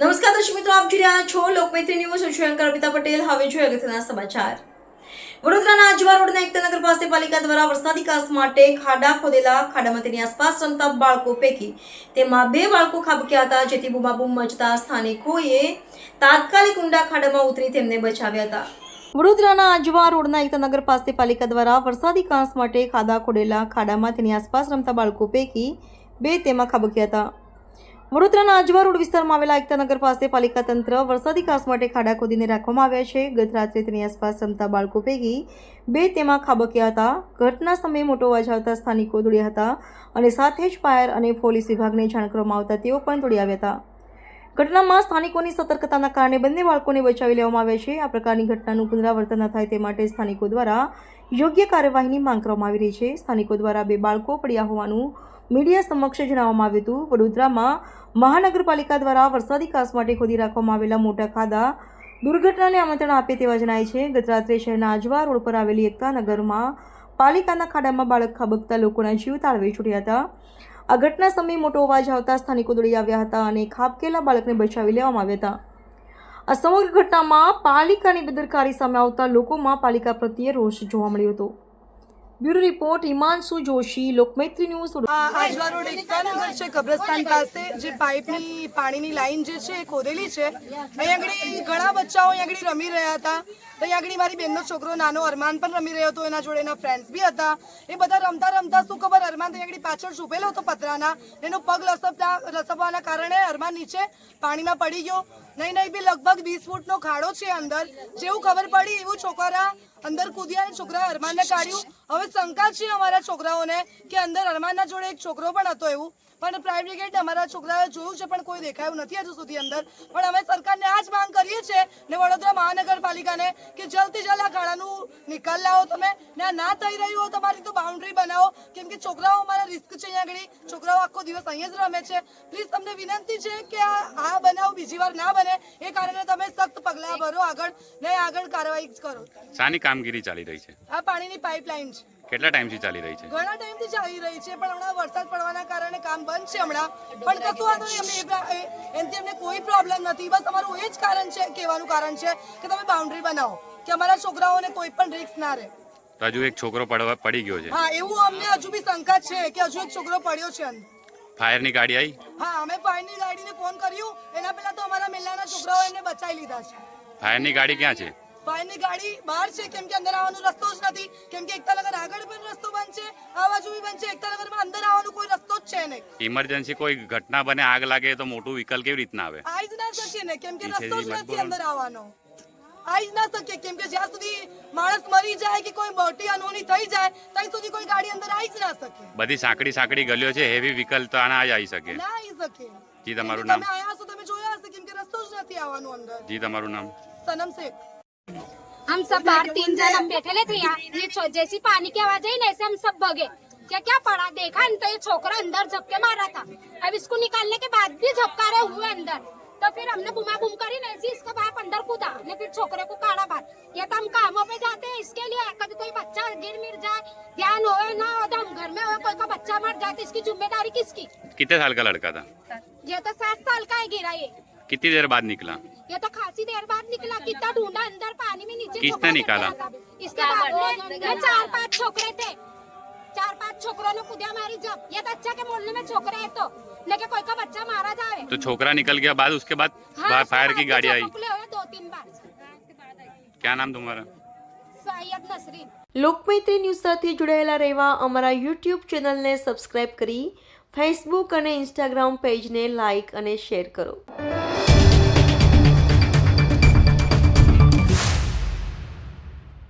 નમસ્કાર દર્શક મિત્રો, આપ જોઈ રહ્યા છો લોકમૈત્રી ન્યૂઝ. હું છું અમિતા પટેલ. હવે જોઈએ અગત્યના સમાચાર. વડોદરાના આજવા રોડના એકતાનગર પાસે પાલિકા દ્વારા વરસાદી કાસ માટે ખાડા ખોદેલા ખાડામાં તેની આસપાસ રમતા બાળકો પૈકી તેમાં બે બાળકો ખાબક્યા હતા, જેથી બૂમાબૂમ મચતા સ્થાનિકોએ તાત્કાલિક ઊંડા ખાડામાં ઉતરી તેમને બચાવ્યા હતા. વડોદરાના આજવા રોડના એકતા નગર પાસે પાલિકા દ્વારા વરસાદી કાંસ માટે ખાડા ખોડેલા ખાડામાં તેની આસપાસ રમતા બાળકો પૈકી બે તેમાં ખાબક્યા હતા. વડોદરાના આજવા રોડ વિસ્તારમાં આવેલા એકતા નગર પાસે પાલિકા તંત્ર વરસાદી કાંસ માટે ખાડા ખોદીને રાખવામાં આવ્યા છે. ગત રાત્રે તેની આસપાસ રમતા બાળકો પૈકી બે તેમાં ખાબક્યા હતા. ઘટના સમયે મોટો અવાજ આવતા સ્થાનિકો દોડ્યા હતા અને સાથે જ ફાયર અને પોલીસ વિભાગને જાણ કરવામાં આવતા તેઓ પણ દોડી આવ્યા હતા. ઘટનામાં સ્થાનિકોની સતર્કતાના કારણે બંને બાળકોને બચાવી લેવામાં આવ્યા છે. આ પ્રકારની ઘટનાનું પુનરાવર્તન ન થાય તે માટે સ્થાનિકો દ્વારા યોગ્ય કાર્યવાહીની માંગ કરવામાં આવી રહી છે. સ્થાનિકો દ્વારા બે બાળકો પડ્યા હોવાનું મીડિયા સમક્ષ જણાવવામાં આવ્યું હતું. વડોદરામાં મહાનગરપાલિકા દ્વારા વરસાદી કાસ માટે ખોદી રાખવામાં આવેલા મોટા ખાડા દુર્ઘટનાને આમંત્રણ આપે તેવા જણાય છે. ગત રાત્રે શહેરના આજવા રોડ પર આવેલી એકતા નગરમાં પાલિકાના ખાડામાં બાળક ખાબકતા લોકોના જીવ તાળવે છૂટ્યા હતા. આ ઘટના સમયે મોટો અવાજ આવતા સ્થાનિકો દોડી આવ્યા હતા અને ખાબકેલા બાળકને બચાવી લેવામાં આવ્યા હતા. આ સમગ્ર ઘટનામાં પાલિકાની બેદરકારી સામે આવતા લોકોમાં પાલિકા પ્રત્યે રોષ જોવા મળ્યો હતો. Bureau report, Himanshu Joshi, Lokmaitri news Ajwa road છે કબ્રસ્તાન પાસે. જે પાઇપની પાણીની લાઈન જે છે, એ ખોદેલી છે. અહીં આગળ ઘણા બચ્ચાઓ અહીં આગળ રમી રહ્યા હતા. તો અહીં આગળ મારી બેનનો છોકરો નાનો અરમાન પણ રમી રહ્યો હતો. એના જોડે એના ફ્રેન્ડ્સ બી હતા. એ બધા રમતા રમતા શું ખબર? અરમાન ત્યાં આગળ પાછળ છૂપેલો હતો પતરાના. એનો પગ લસપતા, લસપવાના કારણે અરમાન નીચે પાણીમાં પડી ગયો. નહીં નહીં, બી લગભગ વીસ ફૂટનો ખાડો છે અંદર. જેવું ખબર પડી એવું છોકરા અંદર કૂદ્યા અને છોકરા અરમાનને કાઢ્યું. હવે શંકા છે અમારા છોકરાઓને કે અંદર અરમાનના જોડે એક છોકરો પણ હતો એવું. પણ પ્રાઇમ બ્રિગેડ અમારા છોકરાઓએ જોયું છે, પણ કોઈ દેખાયું નથી હજુ સુધી અંદર. પણ અમે સરકારને આ જ માંગ કરીએ છીએ ને વડોદરા મહાનગરપાલિકાને કે જલ્દી જલ્દ આ ગાળાનું નિકાલ લાવો તમે. ને ના થઈ રહ્યું હોય તમારી તો કેમ કે છોકરાઓ અમારા રિસ્ક છે અહીંયા આગળ. છોકરાઓ આખો દિવસ અહીંયા જ રમે છે. પ્લીઝ તમને વિનંતી છે કે આ બનાવ બીજી વાર ના બને. એ કારણે તમે સખ્ત પગલાં ભરો આગળ. ને આગળ કાર્યવાહી કરો. શાની કામગીરી ચાલી રહી છે? આ પાણીની પાઇપલાઇન છે. કેટલા ટાઈમથી ચાલી રહી છે? ઘણા ટાઈમથી ચાલી રહી છે પણ હમણાં વરસાદ પડવાના કારણે કામ બંધ છે હમણાં. પણ કશું વાંધો નહીં અમને એનાથી અમને કોઈ પ્રોબ્લેમ નથી. બસ અમારું એ જ કારણ છે કહેવાનું કારણ છે કે તમે બાઉન્ડ્રી બનાવો કે અમારા છોકરાઓને કોઈ પણ રિસ્ક ના રહે. તો હજુ એક છોકરો પડવા પડી ગયો છે. હા એવું અમને હજુ બી શંકા છે કે હજુ એક છોકરો પડ્યો છે. ફાયરની ગાડી આવી હા અમે ફાયરની ગાડીને ફોન કર્યું. એના પહેલા તો અમારા મેલાના છોકરાઓ એમને બચાવી લીધા છે. ફાયરની ગાડી ક્યાં છે? ફાયરની ગાડી બહાર છે કેમ કે અંદર આવવાનો રસ્તો જ નથી. કેમ કે એકતાનગર આગળ પણ રસ્તો બંધ છે આ બાજુ બી બંધ છે એકતાનગરમાં અંદર આવવાનો કોઈ રસ્તો જ છે નહીં. ઇમરજન્સી કોઈ ઘટના બને આગ લાગે તો મોટું વ્હીકલ કેવી રીતના આવે? આવી જ ના શકીએ ને કેમ કે રસ્તો જ નથી અંદર આવવાનો. આવી જ ના શકીએ કેમ કે જ્યાં સુધી માણસ મરી જાય કે કોઈ મોટી અનહોની થઈ જાય ત્યાં સુધી કોઈ ગાડી અંદર આવી જ ના શકે બધી સાંકડી સાંકડી ગલીઓ છે હેવી વ્હીકલ તો આના જ આવી શકે ના આવી શકે જી તમારું કેમ કે નામ તમે આયા હશો તમે જોયા હશે કેમ કે રસ્તો જ નથી આવવાનો અંદર જી તમારું નામ સનમ શેખ हम सब बाहर तीन जन हम बैठे थे यहाँ ये छो- जैसी पानी की आवाज आई ना ऐसे हम सब भगे क्या क्या पड़ा देखा न तो ये छोकरा अंदर झपके मारा था अब इसको निकालने के बाद भी झपकारे हुए अंदर तो फिर हमने बुमा बुम करी ना कूदा ने फिर छोकरे को काढ़ा बाहर ये तो हम कामों पे जाते हैं इसके लिए कभी कोई बच्चा गिर मिर जाए ध्यान हो ना हो तो हम घर में हो कोई का बच्चा मर जाए तो इसकी ज़िम्मेदारी किसकी? कितने साल का लड़का था? ये तो सात साल का है गिरा ये। कितनी देर बाद निकला? ये तो खासी देर बाद निकला कितना ढूंढा अंदर पानी में नीचे किसने निकाला? इसके ने चार पाँच छोकरे थे। चार पांच छोकरों ने कुदिया मारी जब ये तो अच्छा के मोहल्ले में छोकरे है तो लेकिन कोई का बच्चा मारा जाए तो छोकरा निकल गया बाद उसके बाद हाँ, फायर उसके की बाद गाड़ी भी आई झपकले हुए दो तीन बार क्या नाम तुम्हारा सैयद नसरीन લોકમૈત્રી ન્યૂઝ સાથે જોડાયેલા રહેવા અમારા યુટ્યુબ ચેનલને સબસ્ક્રાઇબ કરી ફેસબુક અને ઇન્સ્ટાગ્રામ પેજને લાઇક અને શેર કરો